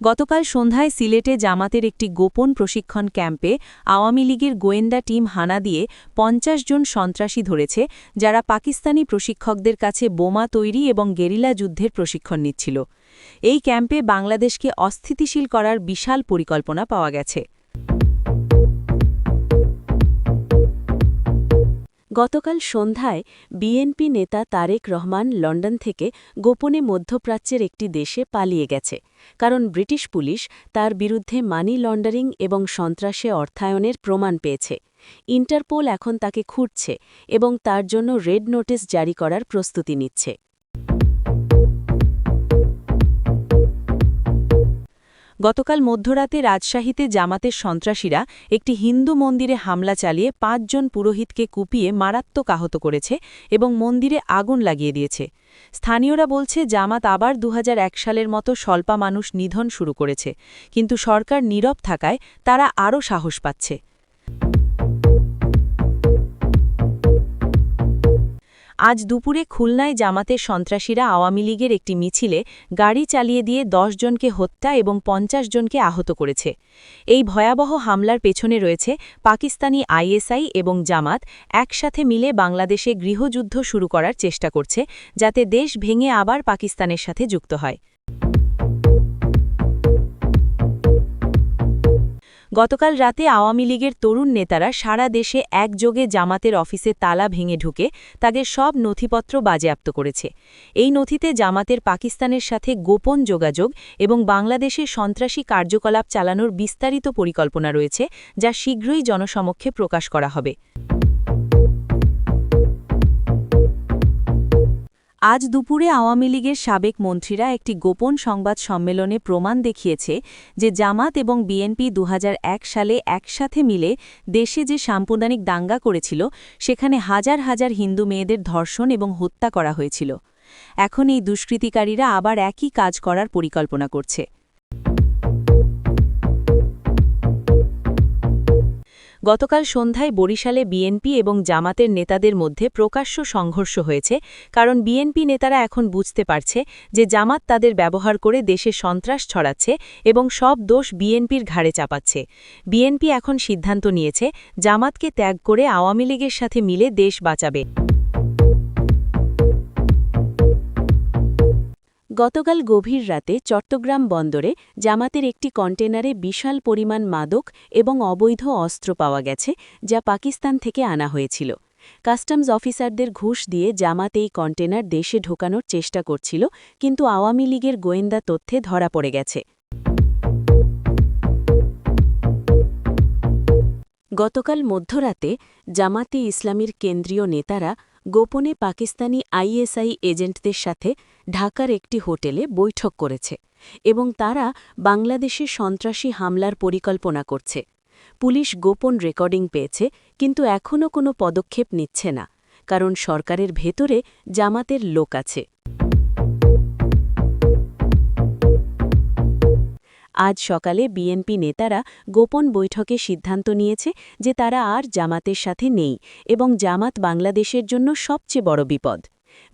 গতকাল সন্ধ্যায় সিলেটে জামাতের একটি গোপন প্রশিক্ষণ ক্যাম্পে আওয়ামী লীগের গোয়েন্দা টিম হানা দিয়ে পঞ্চাশ জন সন্ত্রাসী ধরেছে, যারা পাকিস্তানি প্রশিক্ষকদের কাছে বোমা তৈরি এবং গেরিলা যুদ্ধের প্রশিক্ষণ নিচ্ছিল। এই ক্যাম্পে বাংলাদেশকে অস্থিতিশীল করার বিশাল পরিকল্পনা পাওয়া গেছে। গতকাল সন্ধ্যায় বিএনপি নেতা তারেক রহমান লন্ডন থেকে গোপনে মধ্যপ্রাচ্যের একটি দেশে পালিয়ে গেছে, কারণ ব্রিটিশ পুলিশ তার বিরুদ্ধে মানি লন্ডারিং এবং সন্ত্রাসে অর্থায়নের প্রমাণ পেয়েছে। ইন্টারপোল এখন তাকে খুঁটছে এবং তার জন্য রেড নোটিশ জারি করার প্রস্তুতি নিচ্ছে। গতকাল মধ্যরাতে রাজশাহীতে জামাতের সন্ত্রাসীরা একটি হিন্দু মন্দিরে হামলা চালিয়ে পাঁচজন পুরোহিতকে কুপিয়ে মারাত্মক আহত করেছে এবং মন্দিরে আগুন লাগিয়ে দিয়েছে। স্থানীয়রা বলছে, জামাত আবার দু হাজার এক সালের মতো স্বল্পা মানুষ নিধন শুরু করেছে, কিন্তু সরকার নীরব থাকায় তারা আরও সাহস পাচ্ছে। আজ দুপুরে খুলনায় জামাতের সন্ত্রাসীরা আওয়ামী লীগের একটি মিছিলে গাড়ি চালিয়ে দিয়ে দশ জনকে হত্যা এবং পঞ্চাশ জনকে আহত করেছে। এই ভয়াবহ হামলার পেছনে রয়েছে পাকিস্তানি আইএসআই এবং জামাত একসাথে মিলে বাংলাদেশে গৃহযুদ্ধ শুরু করার চেষ্টা করছে, যাতে দেশ ভেঙে আবার পাকিস্তানের সাথে যুক্ত হয়। গতকাল রাতে আওয়ামী লীগের তরুণ নেতারা সারা দেশে একযোগে জামাতের অফিসে তালা ভেঙে ঢুকে তাদের সব নথিপত্র বাজেয়াপ্ত করেছে। এই নথিতে জামাতের পাকিস্তানের সাথে গোপন যোগাযোগ এবং বাংলাদেশে সন্ত্রাসী কার্যকলাপ চালানোর বিস্তারিত পরিকল্পনা রয়েছে, যা শীঘ্রই জনসমক্ষে প্রকাশ করা হবে। আজ দুপুরে আওয়ামী লীগের সাবেক মন্ত্রীরা একটি গোপন সংবাদ সম্মেলনে প্রমাণ দেখিয়েছে যে জামাত এবং বিএনপি দু হাজার এক সালে একসাথে মিলে দেশে যে সাম্প্রদানিক দাঙ্গা করেছিল, সেখানে হাজার হাজার হিন্দু মেয়েদের ধর্ষণ এবং হত্যা করা হয়েছিল। এখন এই দুষ্কৃতিকারীরা আবার একই কাজ করার পরিকল্পনা করছে। গতকাল সন্ধ্যায় বরিশালে বিএনপি এবং জামাতের নেতাদের মধ্যে প্রকাশ্য সংঘর্ষ হয়েছে, কারণ বিএনপি নেতারা এখন বুঝতে পারছে যে জামাত তাদের ব্যবহার করে দেশে সন্ত্রাস ছড়াচ্ছে এবং সব দোষ বিএনপির ঘাড়ে চাপাচ্ছে। বিএনপি এখন সিদ্ধান্ত নিয়েছে, জামাতকে ত্যাগ করে আওয়ামী লীগের সাথে মিলে দেশ বাঁচাবে। গতকাল গভীর রাতে চট্টগ্রাম বন্দরে জামাতের একটি কন্টেনারে বিশাল পরিমাণ মাদক এবং অবৈধ অস্ত্র পাওয়া গেছে, যা পাকিস্তান থেকে আনা হয়েছিল। কাস্টমস অফিসারদের ঘুষ দিয়ে জামাত এই কন্টেনার দেশে ঢোকানোর চেষ্টা করছিল, কিন্তু আওয়ামী লীগের গোয়েন্দা তথ্যে ধরা পড়ে গেছে। গতকাল মধ্যরাতে জামাতে ইসলামীর কেন্দ্রীয় নেতারা গোপনে পাকিস্তানি আইএসআই এজেন্টদের সাথে ঢাকার একটি হোটেলে বৈঠক করেছে এবং তারা বাংলাদেশে সন্ত্রাসী হামলার পরিকল্পনা করছে। পুলিশ গোপন রেকর্ডিং পেয়েছে, কিন্তু এখনও কোনো পদক্ষেপ নিচ্ছে না, কারণ সরকারের ভেতরে জামাতের লোক আছে। আজ সকালে বিএনপি নেতারা গোপন বৈঠকে সিদ্ধান্ত নিয়েছে যে তারা আর জামাতের সাথে নেই এবং জামাত বাংলাদেশের জন্য সবচেয়ে বড় বিপদ।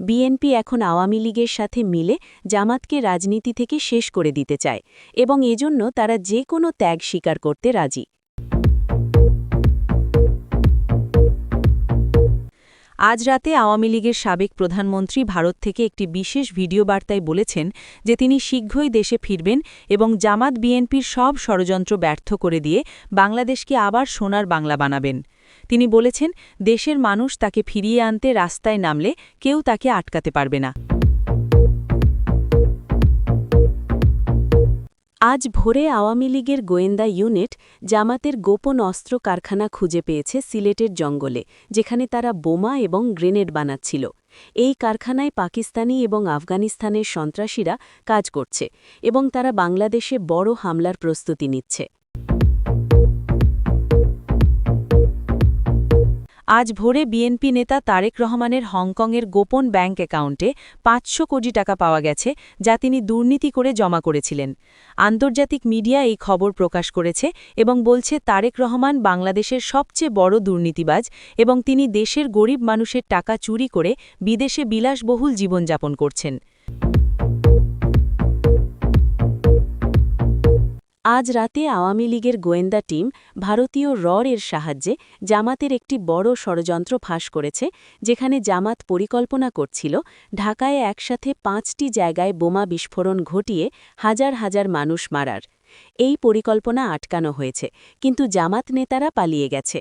বিএনপি এখন আওয়ামী লীগের সাথে মিলে জামাতকে রাজনীতি থেকে শেষ করে দিতে চায় এবং এজন্য তারা যে কোনো ত্যাগ স্বীকার করতে রাজি। আজ রাতে আওয়ামী লীগের সাবেক প্রধানমন্ত্রী ভারত থেকে একটি বিশেষ ভিডিও বার্তায় বলেছেন যে তিনি শীঘ্রই দেশে ফিরবেন এবং জামাত বিএনপির সব ষড়যন্ত্র ব্যর্থ করে দিয়ে বাংলাদেশকে আবার সোনার বাংলা বানাবেন। তিনি বলেছেন, দেশের মানুষ তাকে ফিরিয়ে আনতে রাস্তায় নামলে কেউ তাকে আটকাতে পারবে না। আজ ভোরে আওয়ামী লীগের গোয়েন্দা ইউনিট জামাতের গোপন অস্ত্র কারখানা খুঁজে পেয়েছে সিলেটের জঙ্গলে, যেখানে তারা বোমা এবং গ্রেনেড বানাচ্ছিল। এই কারখানায় পাকিস্তানি এবং আফগানিস্তানের সন্ত্রাসীরা কাজ করছে এবং তারা বাংলাদেশে বড় হামলার প্রস্তুতি নিচ্ছে। আজ ভোরে বিএনপি নেতা তারেক রহমানের হংকংয়ের গোপন ব্যাংক অ্যাকাউন্টে পাঁচশো কোটি টাকা পাওয়া গেছে, যা তিনি দুর্নীতি করে জমা করেছিলেন। আন্তর্জাতিক মিডিয়া এই খবর প্রকাশ করেছে এবং বলছে, তারেক রহমান বাংলাদেশের সবচেয়ে বড় দুর্নীতিবাজ এবং তিনি দেশের গরিব মানুষের টাকা চুরি করে বিদেশে বিলাসবহুল জীবনযাপন করছেন। আজ রাতে আওয়ামী লীগের গোয়েন্দা টিম ভারতীয় রড় এর সাহায্যে জামাতের একটি বড় ষড়যন্ত্র ফাঁস করেছে, যেখানে জামাত পরিকল্পনা করছিল ঢাকায় একসাথে পাঁচটি জায়গায় বোমা বিস্ফোরণ ঘটিয়ে হাজার হাজার মানুষ মারার। এই পরিকল্পনা আটকানো হয়েছে, কিন্তু জামাত নেতারা পালিয়ে গেছে।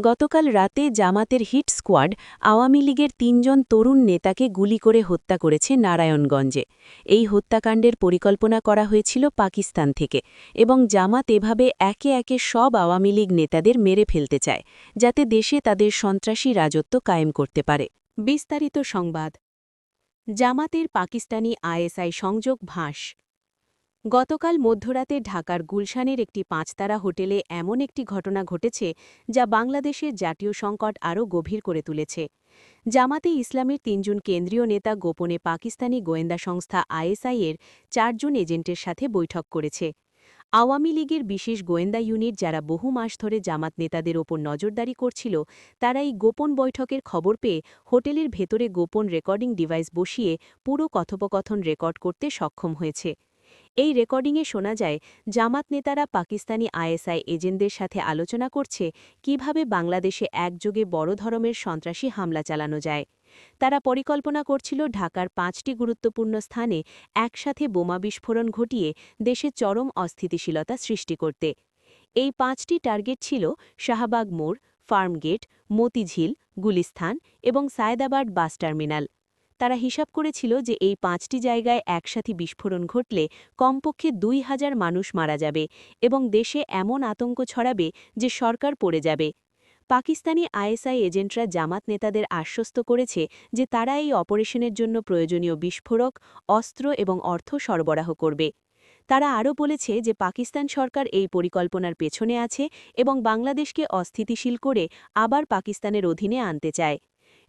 গতকাল রাতে জামাতের হিট স্কোয়াড আওয়ামী লীগের তিনজন তরুণ নেতাকে গুলি করে হত্যা করেছে নারায়ণগঞ্জে। এই হত্যাকাণ্ডের পরিকল্পনা করা হয়েছিল পাকিস্তান থেকে এবং জামাত এভাবে একে একে সব আওয়ামী লীগ নেতাদের মেরে ফেলতে চায়, যাতে দেশে তাদের সন্ত্রাসী রাজত্ব কায়েম করতে পারে। বিস্তারিত সংবাদ। জামাতের পাকিস্তানি আইএসআই সংযোগ ভাঁস। গতকাল মধ্যরাতে ঢাকার গুলশানের একটি পাঁচতারা হোটেলে এমন একটি ঘটনা ঘটেছে যা বাংলাদেশের জাতীয় সংকট আরও গভীর করে তুলেছে। জামাতে ইসলামের তিনজন কেন্দ্রীয় নেতা গোপনে পাকিস্তানি গোয়েন্দা সংস্থা আইএসআইয়ের চারজন এজেন্টের সাথে বৈঠক করেছে। আওয়ামী লীগের বিশেষ গোয়েন্দা ইউনিট যারা বহু মাস ধরে জামাত নেতাদের ওপর নজরদারি করছিল, তারা এই গোপন বৈঠকের খবর পেয়ে হোটেলের ভেতরে গোপন রেকর্ডিং ডিভাইস বসিয়ে পুরো কথোপকথন রেকর্ড করতে সক্ষম হয়েছে। এই রেকর্ডিংয়ে শোনা যায়, জামাত নেতারা পাকিস্তানি আইএসআই এজেন্টদের সাথে আলোচনা করছে কীভাবে বাংলাদেশে একযোগে বড় ধরনের সন্ত্রাসী হামলা চালানো যায়। তারা পরিকল্পনা করছিল ঢাকার পাঁচটি গুরুত্বপূর্ণ স্থানে একসাথে বোমা বিস্ফোরণ ঘটিয়ে দেশে চরম অস্থিতিশীলতা সৃষ্টি করতে। এই পাঁচটি টার্গেট ছিল শাহবাগ মোড়, ফার্মগেট, মতিঝিল গুলিস্থান এবং সায়দাবাদ বাস টার্মিনাল। তারা হিসাব করেছিল যে এই পাঁচটি জায়গায় একসাথে বিস্ফোরণ ঘটলে কমপক্ষে দুই হাজার মানুষ মারা যাবে এবং দেশে এমন আতঙ্ক ছড়াবে যে সরকার পড়ে যাবে। পাকিস্তানি আইএসআই এজেন্টরা জামাত নেতাদের আশ্বস্ত করেছে যে তারা এই অপারেশনের জন্য প্রয়োজনীয় বিস্ফোরক, অস্ত্র এবং অর্থ সরবরাহ করবে। তারা আরও বলেছে যে পাকিস্তান সরকার এই পরিকল্পনার পেছনে আছে এবং বাংলাদেশকে অস্থিতিশীল করে আবার পাকিস্তানের অধীনে আনতে চায়।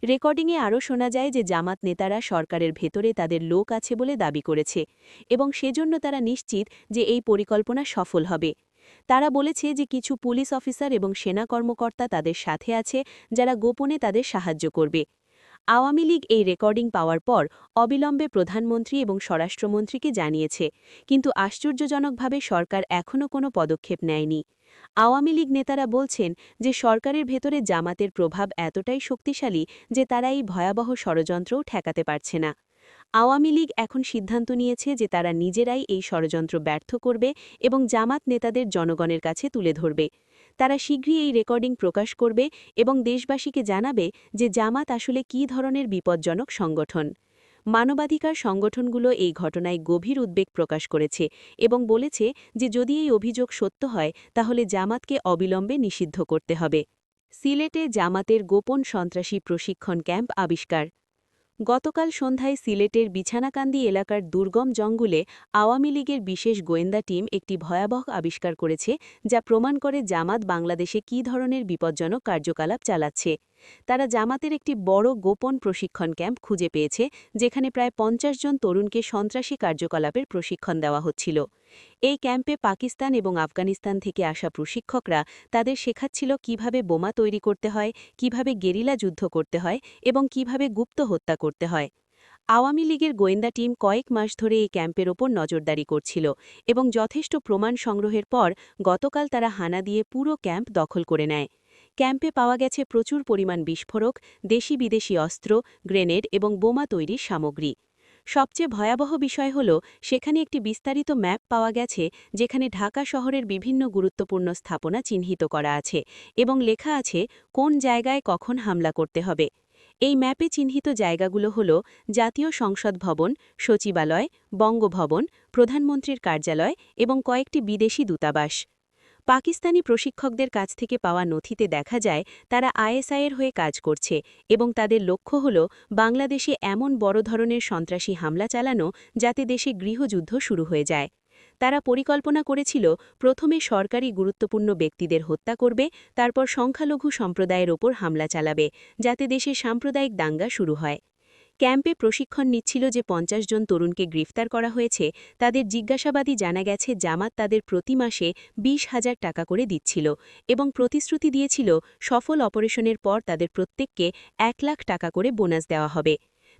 রেকর্ডিংয়ে আরও শোনা যায় যে জামাত নেতারা সরকারের ভেতরে তাদের লোক আছে বলে দাবি করেছে এবং সেজন্য তারা নিশ্চিত যে এই পরিকল্পনা সফল হবে। তারা বলেছে যে কিছু পুলিশ অফিসার এবং সেনা কর্মকর্তা তাদের সাথে আছে, যারা গোপনে তাদের সাহায্য করবে। আওয়ামী লীগ এই রেকর্ডিং পাওয়ার পর অবিলম্বে প্রধানমন্ত্রী এবং স্বরাষ্ট্রমন্ত্রীকে জানিয়েছে, কিন্তু আশ্চর্যজনকভাবে সরকার এখনও কোনো পদক্ষেপ নেয়নি। আওয়ামী লীগ নেতারা বলছেন যে সরকারের ভেতরে জামাতের প্রভাব এতটাই শক্তিশালী যে তারা এই ভয়াবহ ষড়যন্ত্রও ঠেকাতে পারছে না। আওয়ামী লীগ এখন সিদ্ধান্ত নিয়েছে যে তারা নিজেরাই এই ষড়যন্ত্র ব্যর্থ করবে এবং জামাত নেতাদের জনগণের কাছে তুলে ধরবে। তারা শীঘ্রই এই রেকর্ডিং প্রকাশ করবে এবং দেশবাসীকে জানাবে যে জামাত আসলে কী ধরনের বিপজ্জনক সংগঠন। মানবাধিকার সংগঠনগুলো এই ঘটনায় গভীর উদ্বেগ প্রকাশ করেছে এবং বলেছে যে যদি এই অভিযোগ সত্য হয়, তাহলে জামাতকে অবিলম্বে নিষিদ্ধ করতে হবে। সিলেটে জামাতের গোপন সন্ত্রাসী প্রশিক্ষণ ক্যাম্প আবিষ্কার। গতকাল সন্ধ্যায় সিলেটের বিছানাকান্দি এলাকার দুর্গম জঙ্গলে আওয়ামী লীগের বিশেষ গোয়েন্দা টিম একটি ভয়াবহ আবিষ্কার করেছে, যা প্রমাণ করে জামাত বাংলাদেশে কী ধরনের বিপজ্জনক কার্যকলাপ চালাচ্ছে। তারা জামাতের একটি বড় গোপন প্রশিক্ষণ ক্যাম্প খুঁজে পেয়েছে, যেখানে প্রায় পঞ্চাশ জন তরুণকে সন্ত্রাসী কার্যকলাপের প্রশিক্ষণ দেওয়া হচ্ছিল। এই ক্যাম্পে পাকিস্তান এবং আফগানিস্তান থেকে আসা প্রশিক্ষকরা তাদের শেখাচ্ছিল কীভাবে বোমা তৈরি করতে হয়, কীভাবে গেরিলা যুদ্ধ করতে হয় এবং কীভাবে গুপ্ত হত্যা করতে হয়। আওয়ামী লীগের গোয়েন্দা টিম কয়েক মাস ধরে এই ক্যাম্পের ওপর নজরদারি করছিল এবং যথেষ্ট প্রমাণ সংগ্রহের পর গতকাল তারা হানা দিয়ে পুরো ক্যাম্প দখল করে নেয়। ক্যাম্পে পাওয়া গেছে প্রচুর পরিমাণ বিস্ফোরক, দেশি বিদেশি অস্ত্র, গ্রেনেড এবং বোমা তৈরির সামগ্রী। সবচেয়ে ভয়াবহ বিষয় হল, সেখানে একটি বিস্তারিত ম্যাপ পাওয়া গেছে, যেখানে ঢাকা শহরের বিভিন্ন গুরুত্বপূর্ণ স্থাপনা চিহ্নিত করা আছে এবং লেখা আছে, কোন জায়গায় কখন হামলা করতে হবে। এই ম্যাপে চিহ্নিত জায়গাগুলো হল, জাতীয় সংসদ ভবন, সচিবালয়, বঙ্গভবন, প্রধানমন্ত্রীর কার্যালয় এবং কয়েকটি বিদেশি দূতাবাস। পাকিস্তানি প্রশিক্ষকদের কাছ থেকে পাওয়া নথিতে দেখা যায়, তারা আইএসআইয়ের হয়ে কাজ করছে এবং তাদের লক্ষ্য হল বাংলাদেশে এমন বড় ধরনের সন্ত্রাসী হামলা চালানো যাতে দেশে গৃহযুদ্ধ শুরু হয়ে যায়। তারা পরিকল্পনা করেছিল, প্রথমে সরকারি গুরুত্বপূর্ণ ব্যক্তিদের হত্যা করবে, তারপর সংখ্যালঘু সম্প্রদায়ের ওপর হামলা চালাবে, যাতে দেশে সাম্প্রদায়িক দাঙ্গা শুরু হয়। ক্যাম্পে প্রশিক্ষণ নিচ্ছিল যে পঞ্চাশ জন তরুণকে গ্রেফতার করা হয়েছে, তাদের জিজ্ঞাসাবাদী জানা গেছে জামাত তাদের প্রতি মাসে বিশ হাজার টাকা করে দিচ্ছিল এবং প্রতিশ্রুতি দিয়েছিল সফল অপারেশনের পর তাদের প্রত্যেককে এক লাখ টাকা করে বোনাস দেওয়া হবে।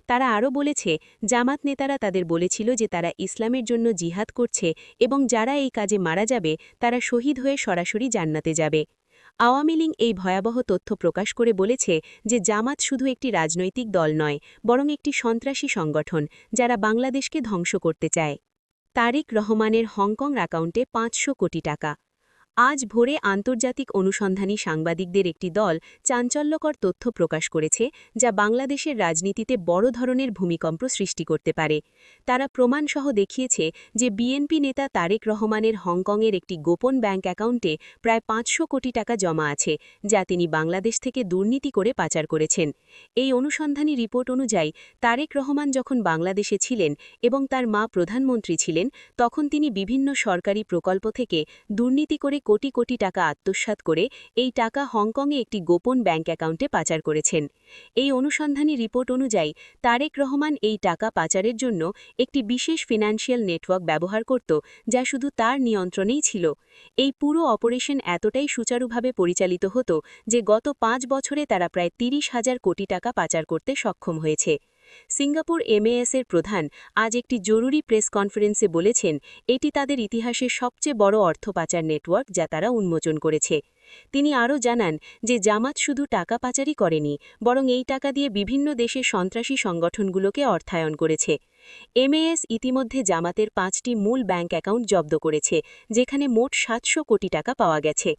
তারা আরও বলেছে, জামাত নেতারা তাদের বলেছিল যে তারা ইসলামের জন্য জিহাদ করছে এবং যারা এই কাজে মারা যাবে তারা শহীদ হয়ে সরাসরি জান্নাতে যাবে। আওয়ামী লীগ এই ভয়াবহ তথ্য প্রকাশ করে বলেছে যে জামাত শুধু একটি রাজনৈতিক দল নয়, বরং একটি সন্ত্রাসী সংগঠন যারা বাংলাদেশকে ধ্বংস করতে চায়। তারেক রহমানের হংকং অ্যাকাউন্টে পাঁচশো কোটি টাকা। আজ ভোরে আন্তর্জাতিক অনুসন্ধানী সাংবাদিকদের একটি দল চাঞ্চল্যকর তথ্য প্রকাশ করেছে, যা বাংলাদেশের রাজনীতিতে বড় ধরনের ভূমিকম্প সৃষ্টি করতে পারে। তারা প্রমাণসহ দেখিয়েছে যে বিএনপি নেতা তারেক রহমানের হংকংয়ের একটি গোপন ব্যাংক অ্যাকাউন্টে প্রায় পাঁচশো কোটি টাকা জমা আছে, যা তিনি বাংলাদেশ থেকে দুর্নীতি করে পাচার করেছেন। এই অনুসন্ধানী রিপোর্ট অনুযায়ী, তারেক রহমান যখন বাংলাদেশে ছিলেন এবং তার মা প্রধানমন্ত্রী ছিলেন, তখন তিনি বিভিন্ন সরকারি প্রকল্প থেকে দুর্নীতি করে কোটি কোটি টাকা আত্মসাৎ করে এই টাকা হংকংয়ে একটি গোপন ব্যাংক অ্যাকাউন্টে পাচার করেছেন। এই অনুসন্ধানী রিপোর্ট অনুযায়ী, তারেক রহমান এই টাকা পাচারের জন্য একটি বিশেষ ফিনান্সিয়াল নেটওয়ার্ক ব্যবহার করত, যা শুধু তার নিয়ন্ত্রণেই ছিল। এই পুরো অপারেশন এতটাই সুচারুভাবে পরিচালিত হতো যে গত পাঁচ বছরে তারা প্রায় তিরিশ হাজার কোটি টাকা পাচার করতে সক্ষম হয়েছে। সিঙ্গাপুর এমএএসের প্রধান আজ একটি জরুরি প্রেস কনফারেন্সে বলেছেন, এটি তাদের ইতিহাসের সবচেয়ে বড় অর্থ পাচার নেটওয়ার্ক যা তারা উন্মোচন করেছে। তিনি আরও জানান যে জামাত শুধু টাকা পাচারই করেনি, বরং এই টাকা দিয়ে বিভিন্ন দেশের সন্ত্রাসী সংগঠনগুলোকে অর্থায়ন করেছে। এমএএস ইতিমধ্যে জামাতের পাঁচটি মূল ব্যাংক অ্যাকাউন্ট জব্দ করেছে, যেখানে মোট সাতশো কোটি টাকা পাওয়া গেছে।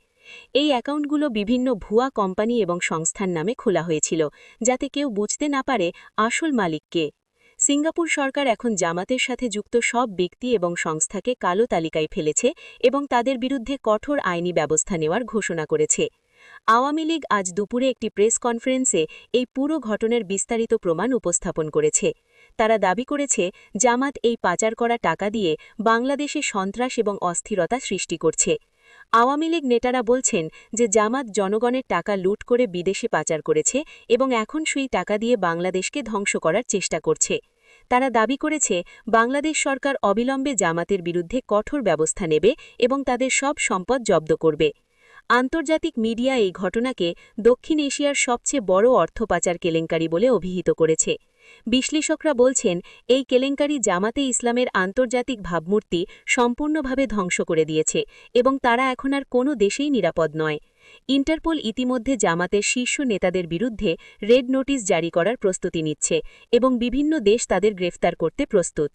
এই অ্যাকাউন্টগুলো বিভিন্ন ভুয়া কোম্পানি এবং সংস্থার নামে খোলা হয়েছিল, যাতে কেউ বুঝতে না পারে আসল মালিককে সিঙ্গাপুর সরকার এখন জামাতের সাথে যুক্ত সব ব্যক্তি এবং সংস্থাকে কালো তালিকায় ফেলেছে এবং তাদের বিরুদ্ধে কঠোর আইনি ব্যবস্থা নেওয়ার ঘোষণা করেছে। আওয়ামী লীগ আজ দুপুরে একটি প্রেস কনফারেন্সে এই পুরো ঘটনার বিস্তারিত প্রমাণ উপস্থাপন করেছে। তারা দাবি করেছে, জামাত এই পাচার করা টাকা দিয়ে বাংলাদেশে সন্ত্রাস এবং অস্থিরতা সৃষ্টি করছে। আওয়ামী লীগ নেতারা বলছেন যে জামাত জনগণের টাকা লুট করে বিদেশে পাচার করেছে এবং এখন সেই টাকা দিয়ে বাংলাদেশকে ধ্বংস করার চেষ্টা করছে। তারা দাবি করেছে, বাংলাদেশ সরকার অবিলম্বে জামাতের বিরুদ্ধে কঠোর ব্যবস্থা নেবে এবং তাদের সব সম্পদ জব্দ করবে। আন্তর্জাতিক মিডিয়া এই ঘটনাকে দক্ষিণ এশিয়ার সবচেয়ে বড় অর্থ পাচার কেলেঙ্কারি বলে অভিহিত করেছে। বিশ্লেষকরা বলছেন, এই কেলেঙ্কারি জামাতে ইসলামের আন্তর্জাতিক ভাবমূর্তি সম্পূর্ণভাবে ধ্বংস করে দিয়েছে এবং তারা এখন আর কোনো দেশেই নিরাপদ নয়। ইন্টারপোল ইতিমধ্যে জামাতের শীর্ষ নেতাদের বিরুদ্ধে রেড নোটিশ জারি করার প্রস্তুতি নিচ্ছে এবং বিভিন্ন দেশ তাদের গ্রেফতার করতে প্রস্তুত।